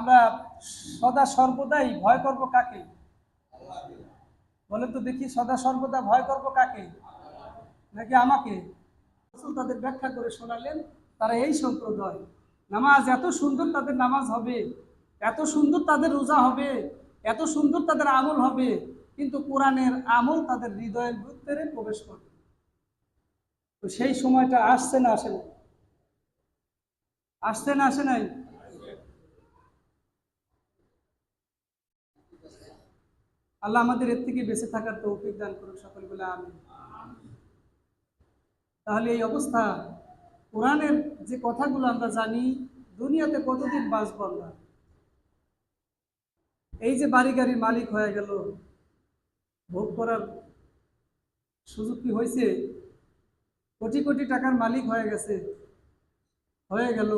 আমরা সদা সর্বদাই ভয় করব কাকে? বলেন তো দেখি, সদা সর্বদা ভয় করব কাকে? নাকি আমাকে? তাদের ব্যাখ্যা করে শোনালেন, তারা এই সম্প্রদায়, নামাজ এত সুন্দর তাদের নামাজ হবে, এত সুন্দর তাদের রোজা হবে, এত সুন্দর তাদের আমল হবে, কিন্তু কোরআনের আমল তাদের হৃদয়ের ভিতরে প্রবেশ করবে। তো সেই সময়টা আসছে না, আসে না আসছে না, আসে নাই? আল্লাহ আমাদের এর থেকে বেঁচে থাকার তৌফিক দান করুন সকল বলে আমি তাহলে এই অবস্থা, কোরআনের যে কথাগুলো আমরা জানি, দুনিয়াতে কতদিন বাঁচব আমরা? এই যে বাড়ি গাড়ির মালিক হয়ে গেল, ভোগ করার সুযোগ কি হয়েছে? কোটি কোটি টাকার মালিক হয়ে গেছে, হয়ে গেল।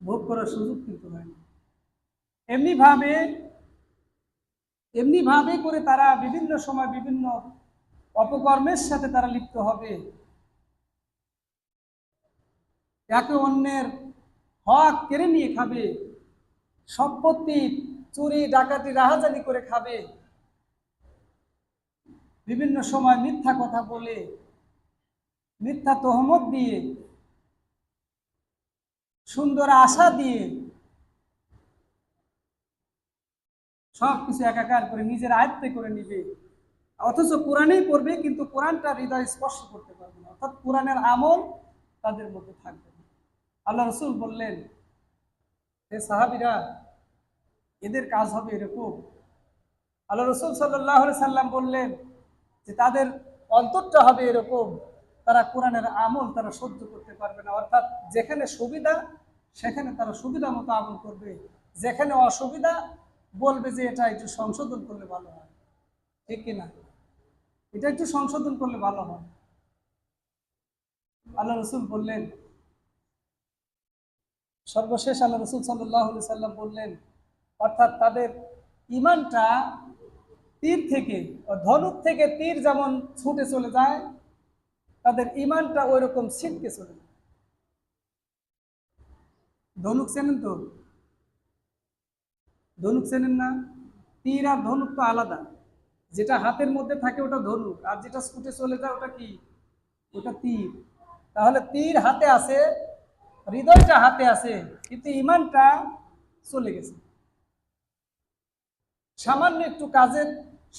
ভোগ করার সুযোগ কিন্তু হয় না এমনি ভাবে এমনি ভাবে করে তারা বিভিন্ন সময় বিভিন্ন অপকর্মের সাথে তারা লিপ্ত হবে। একে অন্যের হক কেড়ে নিয়ে খাবে, সম্পত্তি চুরি, ডাকাতি রাহাজানি করে খাবে। বিভিন্ন সময় মিথ্যা কথা বলে, মিথ্যা তহমত দিয়ে, সুন্দর আশা দিয়ে সব কিছু একাকার করে নিজের আয়ত্তে করে নিবে। অথচ কোরআনেই পড়বে, কিন্তু কোরআনটা হৃদয় স্পর্শ করতে পারবে না। অর্থাৎ কোরআনের আমল তাদের মধ্যে থাকবে না। আল্লাহ রসুল বললেন, হে সাহাবিরা, এদের কাজ হবে এরকম। আল্লাহ রসুল সাল্লাহ সাল্লাম বললেন যে, তাদের অন্তরটা হবে এরকম। তারা কোরআনের আমল তারা সহ্য করতে পারবে না। অর্থাৎ যেখানে সুবিধা, সেখানে তারা সুবিধা মতো আমল করবে। যেখানে অসুবিধা বলবে যে এটা একটু সংশোধন করলে ভালো হয়। ঠিক কিনা? এটা একটু সংশোধন করলে ভালো হয়। আল্লাহ রসুল বললেন, সর্বশেষ আল্লাহ রসুল সাল্লাহ সাল্লাম বললেন, অর্থাৎ তাদের ইমানটা তীর থেকে, ধনুক থেকে তীর যেমন ছুটে চলে যায়, তাদের ইমানটা ওই রকম ছিটকে চলে যায়। ধনুক চেনেন তো? ধনুক চেনেন না তীর আর ধনুক তো আলাদা। যেটা হাতের মধ্যে থাকে ওটা ধনুক, আর যেটা স্কুটে চলে যায় ওটা কি? ওটা তীর। তাহলে তীর হাতে আছে, হৃদয়টা হাতে আছে, কিন্তু ইমানটা চলে গেছে। সামান্য একটু কাজের,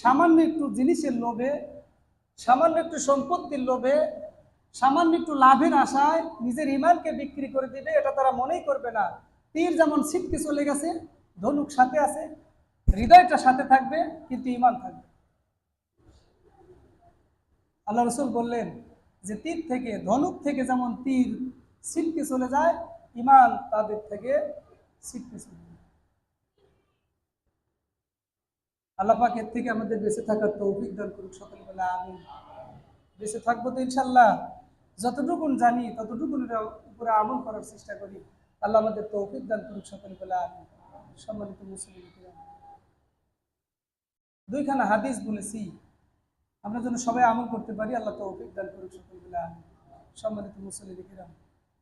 সামান্য একটু জিনিসের লোভে, সামান্য একটু সম্পত্তির লোভে, সামান্য একটু লাভের আশায় নিজের ইমানকে বিক্রি করে দিবে এটা তারা মনেই করবে না। তীর যেমন ছিটকে চলে গেছে ধনুক সাথে আছে, হৃদয়টা সাথে থাকবে, কিন্তু ইমান থাকবে। আল্লাহ রসুল বললেন যে, তীর থেকে, ধনুক থেকে যেমন তীর ছিটকে চলে যায় ইমান তাদের থেকে ছিটকে চলে যায়। আল্লাহ পাক এর থেকে আমাদের বেঁচে থাকার তৌফিক দান করুক সকালবেলা আমি বেঁচে থাকব তো ইনশাল্লাহ যতটুকুন জানি ততটুকুন উপরে আমল করার চেষ্টা করি। আল্লাহ আমাদের তৌফিক দান করুক সকালবেলা আমি সম্মানিত মুসলিম দুইখানা হাদিস বলেছি। আমরা যেন সবাই আমল করতে পারি, আল্লাহ তৌফিক দান করুক সকালবেলা। আমি সম্মানিত মুসলিম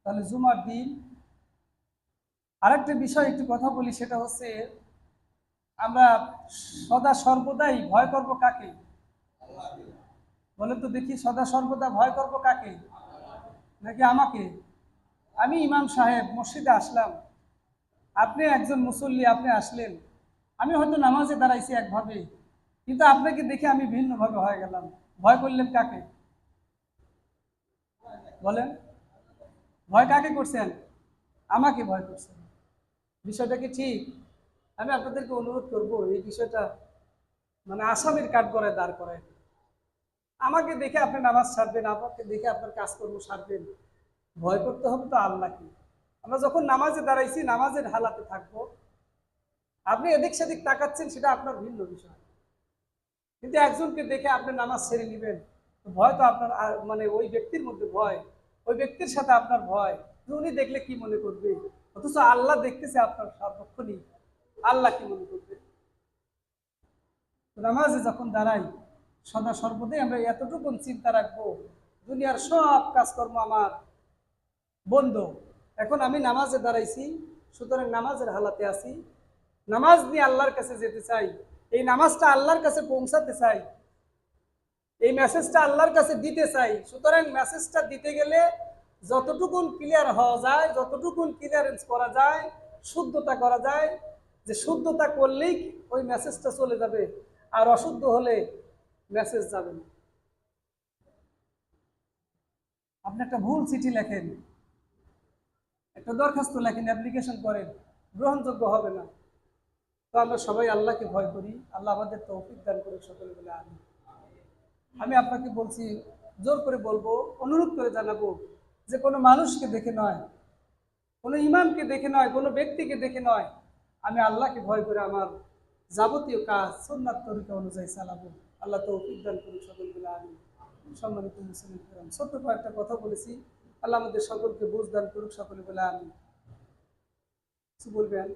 তাহলে জুমার দিন আরেকটা বিষয় একটু কথা বলি, সেটা হচ্ছে আমরা সদা সর্বদাই ভয় করব কাকে? বলেন তো দেখি, সদা সর্বদা ভয় করব কাকে? নাকি আমাকে? আমি ইমাম সাহেব, মসজিদে আসলাম। আপনি একজন মুসল্লি, আপনি আসলেন। আমি হয়তো নামাজে দাঁড়াইছি একভাবে, কিন্তু আপনাকে দেখে আমি ভিন্নভাবে হয়ে গেলাম। ভয় করলেন কাকে? বলেন, ভয় কাকে করছেন? আমাকে ভয় করছেন। বিষয়টা কি ঠিক? আমি আপনাদেরকে অনুরোধ করব, এই বিষয়টা মানে আসামির কাঠ করে দাঁড় করায়। আমাকে দেখে আপনি নামাজ সারবেন আমাকে দেখে আপনার কাজকর্ম সারবেন। ভয় করতে হবে তো আল্লাহকে আমরা যখন নামাজে দাঁড়াইছি, নামাজের হালাতে থাকব। আপনি এদিক সেদিক তাকাচ্ছেন, সেটা আপনার ভিন্ন বিষয়। কিন্তু একজনকে দেখে আপনি নামাজ ছেড়ে নেবেন ভয় তো আপনার মানে ওই ব্যক্তির মধ্যে ভয়। ওই ব্যক্তির সাথে আপনার ভয়। উনি দেখলে কি মনে করবে? অথচ আল্লাহ দেখতেছে আপনার সর্বক্ষণই আল্লাহ কি মনে করবে? নামাজে যখন দাঁড়াই, সদা সর্বদাই আমরা এতটুকু চিন্তা রাখব, দুনিয়ার সব কাজকর্ম আমার বন্ধ। এখন আমি নামাজে দাঁড়াইছি, সুতরাং নামাজের হালাতে আছি। নামাজ নিয়ে আল্লাহর কাছে যেতে চাই, এই নামাজটা আল্লাহর কাছে পৌঁছাতে চাই, এই মেসেজটা আল্লাহর কাছে দিতে চাই। সুতরাং মেসেজটা দিতে গেলে যতটুকুন ক্লিয়ার হওয়া যায়, যতটুকুন ক্লিয়ারেন্স করা যায়, শুদ্ধতা করা যায়, যে শুদ্ধতা করলেই ওই মেসেজটা চলে যাবে, আর অশুদ্ধ হলে মেসেজ যাবে না। আপনি একটা ভুল চিঠি লেখেন। একটা দরখাস্ত লেখেন অ্যাপ্লিকেশন করেন, গ্রহণযোগ্য হবে না। তো আমরা সবাই আল্লাহকে ভয় করি। আল্লাহ আমাদের তৌফিক দান করে সকলে বলে আমি আমি আপনাকে বলছি, জোর করে বলব, অনুরোধ করে জানাব যে কোনো মানুষকে দেখে নয়, কোনো ইমামকে দেখে নয়, কোনো ব্যক্তিকে দেখে নয়, আমি আল্লাহকে ভয় করে আমার যাবতীয় কাজ সন্ন্যাত তরিকা অনুযায়ী চালাবো। আল্লাহ তৌফিক দান সকল বলে আমি সম্মানিত মুসলিম ছোট্ট কয়েকটা কথা বলেছি। আল্লাহ আমাদের সকলকে বুঝ দান করুক সকলে বলে আমি কিছু বলবেন?